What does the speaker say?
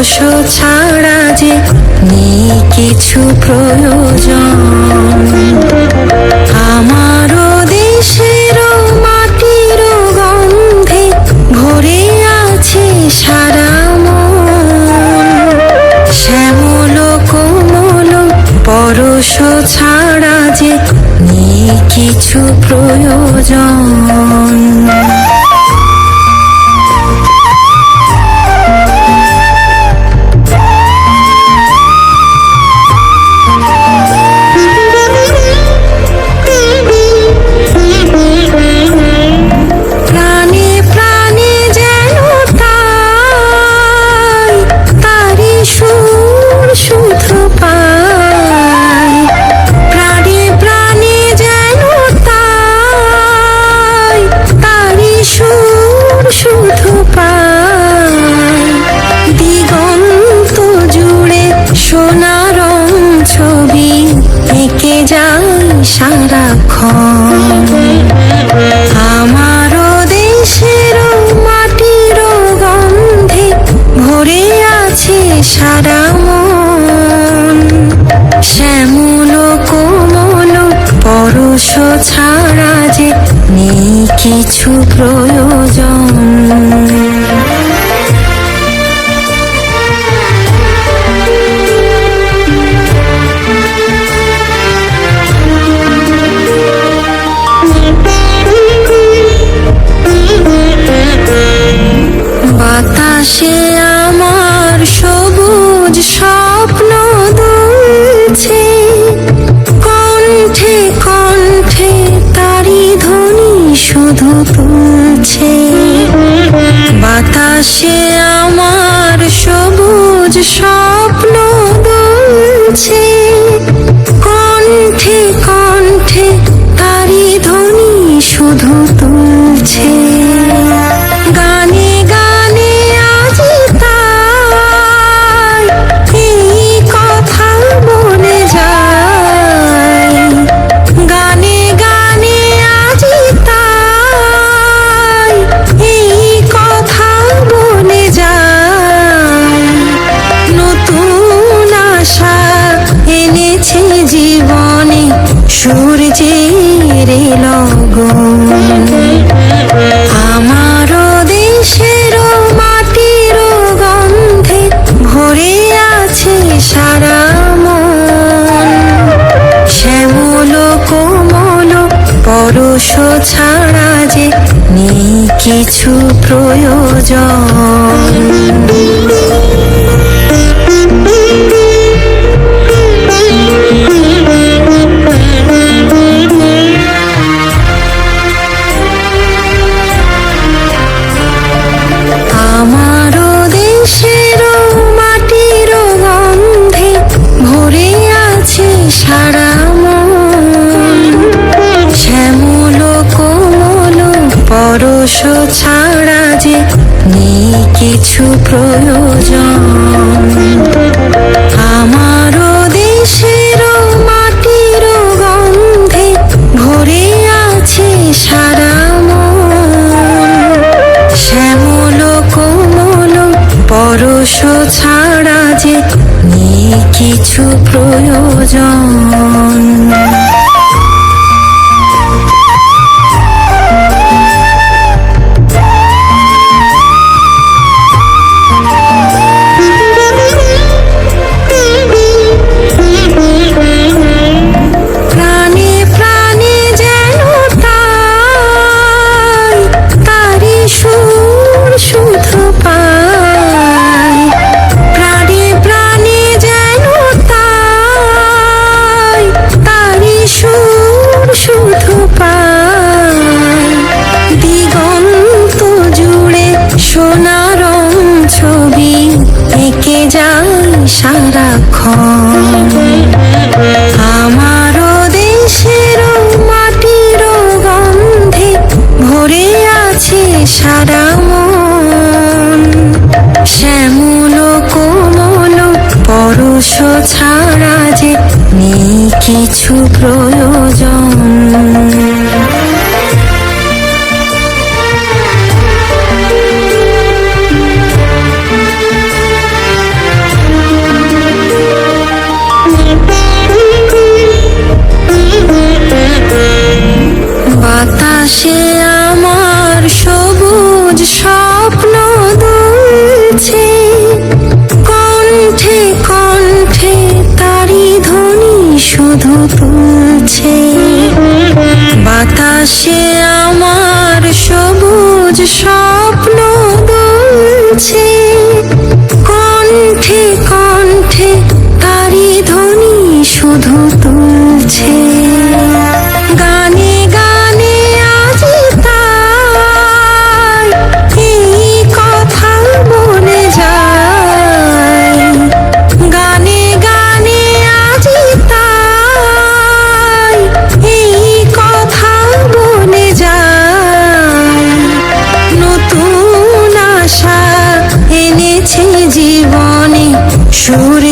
স্পর্শ ছাড়া যে নেই কিছু প্রয়োজন। আমারও দেশের মাটির গন্ধে ভরে আছে সারা মন। শ্যামল কোমল, পরশ ছাড়া যে নেই কিছু প্রয়োজন। কিছু প্রয়োজন বাতাসে আমার সবুজ স্বপ্ন সূর্যের লগন। আমারও দেশের মাটির গন্ধে ভরে আছে সারা মন। শ্যামল কোমল পরশ ছাড়া যে নেই কিছু প্রয়োজন। পরশ ছাড়া যে নেই কিছু প্রয়োজন। আমারও দেশের মাটির গন্ধে ভরে আছে সারা শ্যামল কোমল পরশ ছাড়া যে নেই কিছু প্রয়োজন। কিছু প্রয়োজন। তুলছে বাতাসে আমার সবুজ স্বপ্ন দুলছে ചൂരി